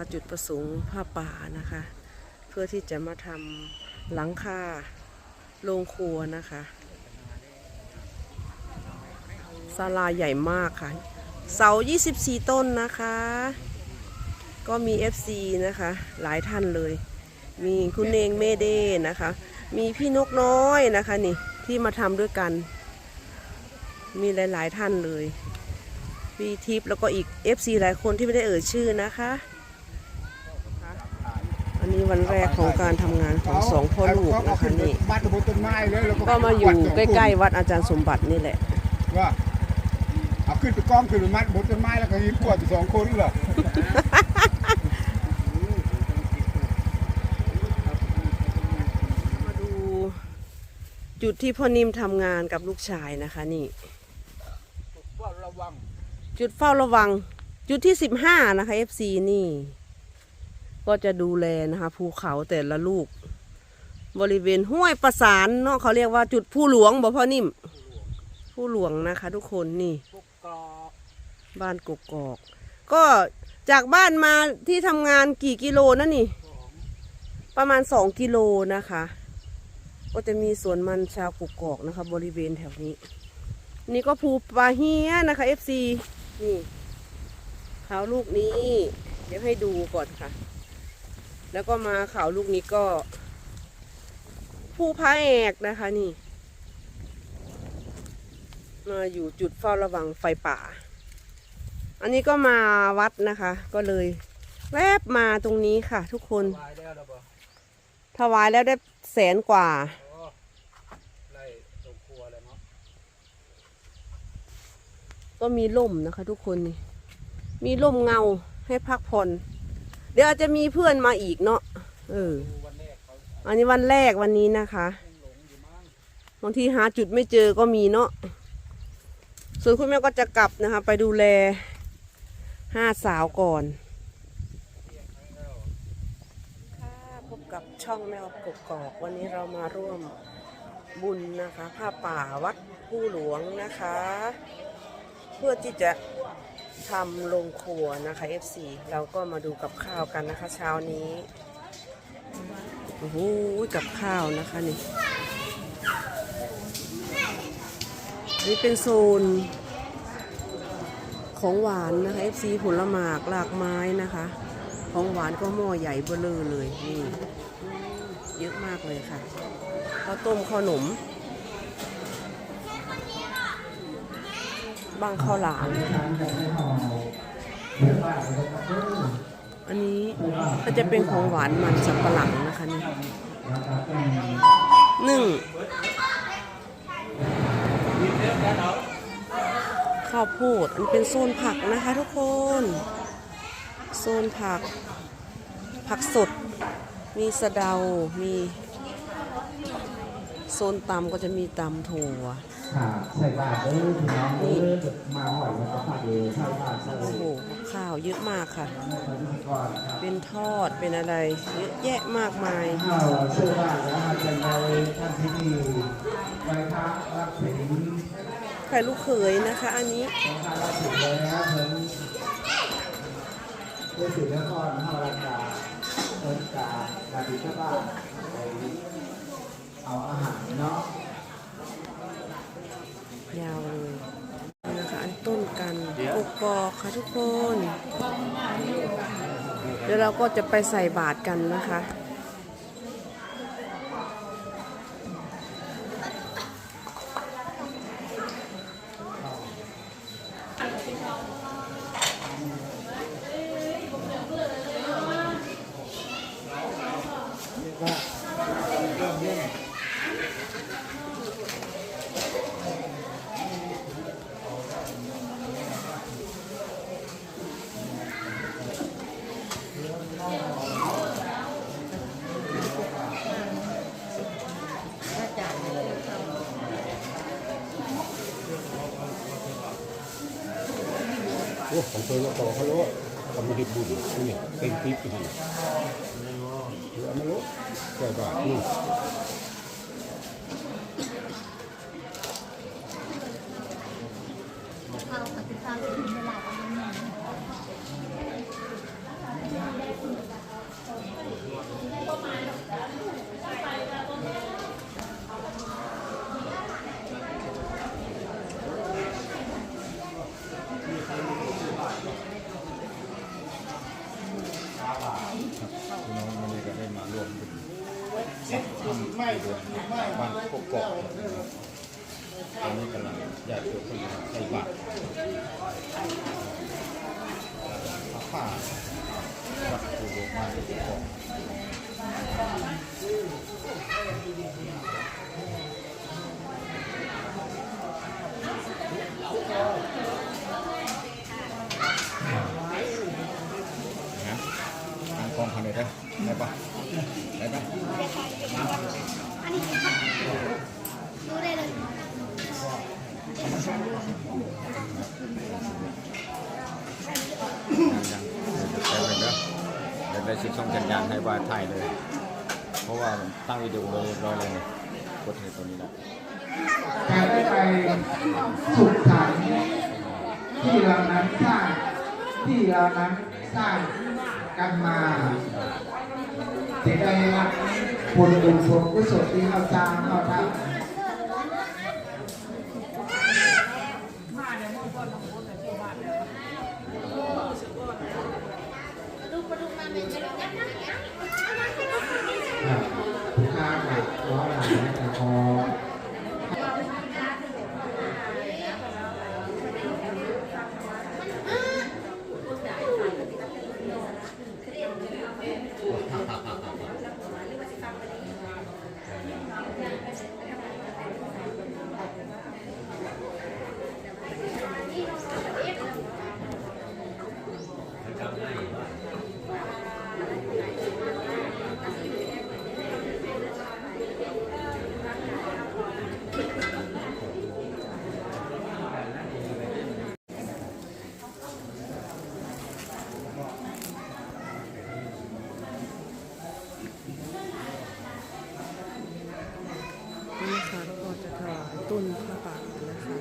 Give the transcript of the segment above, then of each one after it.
ค่ะจุดประสงค์ผ้าป่านะคะ เพื่อที่จะมาทำหลังคาโรงครัวนะคะศาลาใหญ่มากค่ะ เสา 24 ต้นนะคะ ก็มี FC นะคะ หลายท่านเลย มีคุณเองเมเดนะคะ มีพี่นกน้อยนะคะนี่ที่มาทำด้วยกัน มีหลาย ๆ ท่านเลย พี่ทิพย์แล้วก็อีก FC หลายคนที่ไม่ได้เอ่ยชื่อนะคะ นนี้วันแรกของการทำงานของสองพ่อลูกนะคะนี่บ้านตะบนต้นไม้เลยแล้วก็มาอยู่ใกล้ๆ วัดอาจารย์สมบัตินี่แหละ ๆว่าเอาขึ้นไปกล้องขึ้นไปมัดบนต้นไม้แล้วก็ยิ้มกวดอยู่สองคนเหรอมาดูจุดที่พ่อนิ่มทำงานกับลูกชายนะคะนี่ ว่าระวังจุดเฝ้าระวัง จุดที่สิบห้านะคะ FC นี่ ก็จะดูแลนะคะภูเขาแต่ละลูก บริเวณห้วยประสานเนาะเขาเรียกว่าจุดผู้หลวงบ่พ่อนิ่มผู้หลวงนะคะ ทุกคนนี่บ้านกกอกก็จากบ้านมาที่ทำงานกี่กิโลนะนี่ ประมาณสองกิโลนะคะ ก็จะมีสวนมันชาวกกอกนะคะ บริเวณแถวนี้ นี่ก็ภูปาเฮียนะคะ FC นี่เขาลูกนี้ เดี๋ยวให้ดูก่อนค่ะ แล้วก็มาเขาลูกนี้ก็ภูพระแอกนะคะนี่ มาอยู่จุดเฝ้าระวังไฟป่า อันนี้ก็มาวัดนะคะ ก็เลย แวบมาตรงนี้ค่ะ ทุกคน ถวายแล้วได้แสนกว่าโอ้ไล่ตรงครัวเลยเนาะก็มีร่มนะคะ ทุกคนนี่ มีร่มเงาให้พักผ่อน ดี๋ยวอาจจะมีเพื่อนมาอีกเนาะเออดูวันแรกเขาอันนี้วันแรกวันนี้นะคะบางทีหาจุดไม่เจอก็มีเนาะส่วนคุณแม่ก็จะกลับนะคะ ไปดูแลห้าสาวก่อนค่ะพบกับช่องแมวกกอกวันนี้เรามาร่วมบุญนะคะผ้าป่าวัดผู้หลวงนะคะ เพื่อที่จะ ทำโรงครัวนะคะ FC เราก็มาดูกับข้าวกันนะคะ เช้านี้โอ้โหกับข้าวนะคะนี่นี่เป็นโซนของหวานนะคะ FC ผลหมากหลากไม้นะคะ ของหวานก็หม้อใหญ่เบ้อเลอเลยนี่เยอะมากเลยค่ะข้าวต้มข้าวหนม บางข้าวหลาม อันนี้ก็จะเป็นของหวานมันสับปะหลังนะคะนี่หนึ่งข้าวโพดอันเป็นโซนผักนะคะทุกคน โซนผัก ผักสด มีสะเดา มี โซนตำก็จะมีตำถั่ว ค่ะใส่บาตรเด้อพี่น้องเด้อมาหอยมันก็พาเดใส่บาตรใส่โอ้โหข้าวเยอะมากค่ะก่อนครับเป็นทอดเป็นอะไรเยอะแยะมากมายข้าวเสื้อบาตรแล้วมาจันไดท่านพิธีไหว้พระรับศีลไข่ลูกเขยนะคะ อันนี้ของข้ารับศีลแล้วเพิ่นเพื่อศีลแล้วก่อนข้าราชการเพิ่นกาบาติชบาตไปเอาอาหารเนาะ ยาวเลยนะคะอันต้นกันกกอกค่ะทุกคน เดี๋ยวเราก็จะไปใส่บาตรกันนะคะ อ้ของเธอก็ต่อเขาแล้วทำไม่ได้บุญนี่เป็นติ๊บอยู่นี่เอไม่รู้แก่บาทนี่ข้าวกับข้าว ผ่าวัดปูโรบ้ากกอกนะทางกองพันเลยได้ได้ปะได้ปะดูได้เลย ยังยังเดี๋ยวไปเลยเด้อเดี๋ยวได้ชิดช่องสัญญาณให้ว่าถ่ายเลย เพราะว่าตั้งวิดีโอเรียร้อยเลยกดให้ตัวนี้แหล้วแต่ได้ไปสุขสันที่เรานั้นสร้างที่เรานั้นสร้างกันมาจะได้รับผลบุญผลกุศลที่เราสร้างเราทำ ดูประดูมาเป็นจะได้ยังไง ครับข้างหลักล้อหลังแต่พอ นี่นะคะก็จะ ถวาป่านะคะ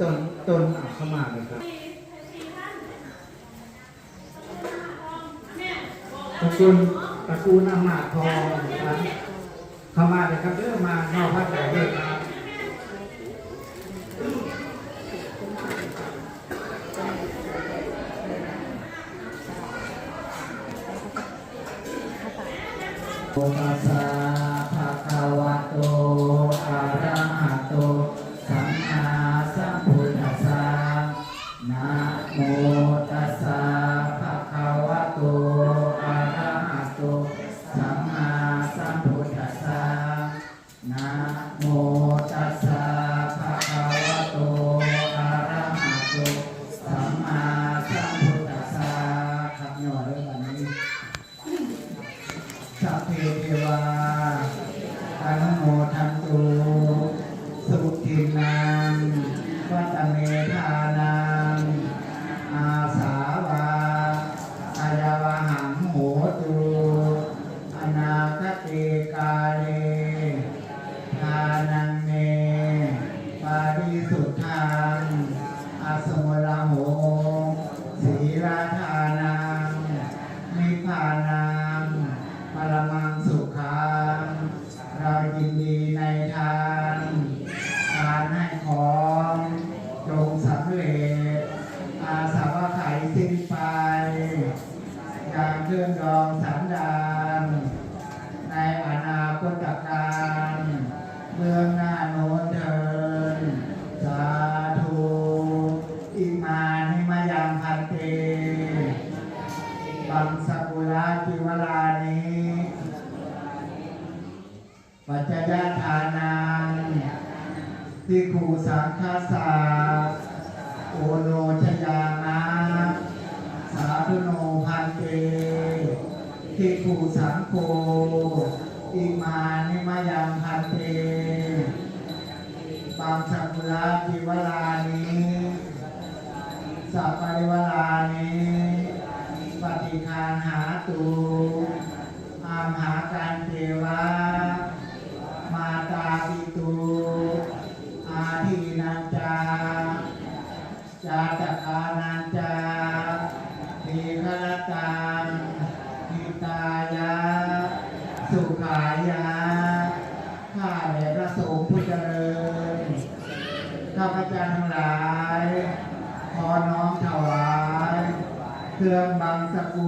ต้นต้นเอาเข้ามาเลยครับตระกูลตระกูลอำมาตย์ทองนะครับเข้ามาเลยครับเริ่มมานอกพัดไหนเลยครับ ตัสสะภะคะวะโตอะระหะโตสัมมาสัมพุทธัสสะนะโมตัสสะภะคะวะโตอะระหะโตสัมมาสัมพุทธัสสะนะโม สุขังเรายินดี สังคาสาโอโนชยานะสาธุโนพันเตทิคูสังโฆอิมานิมายังพันเตบังสกุลาจิวลานิสัพปริวลานิปฏิคานหาตูอามหาการเทวะมาตาปิตู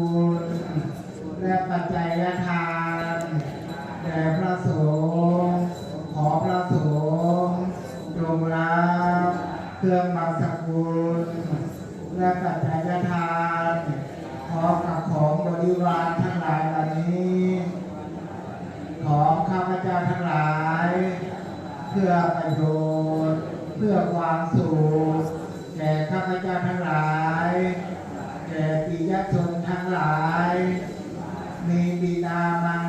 างสกุลและปัจจัยทานแด่พระสงฆ์ขอพระสงฆ์จงรับเครื่องบางสกุลและปัจจัยทานพร้อกับของบริวารทั้งหลายเหล่านี้ ของข้าพเจ้าทั้งหลาย เพื่อประโยชน์เพื่อความสุขแก่ข้าพเจ้าทั้งหลายแก่ปิยชน หลาย มีบิดามาร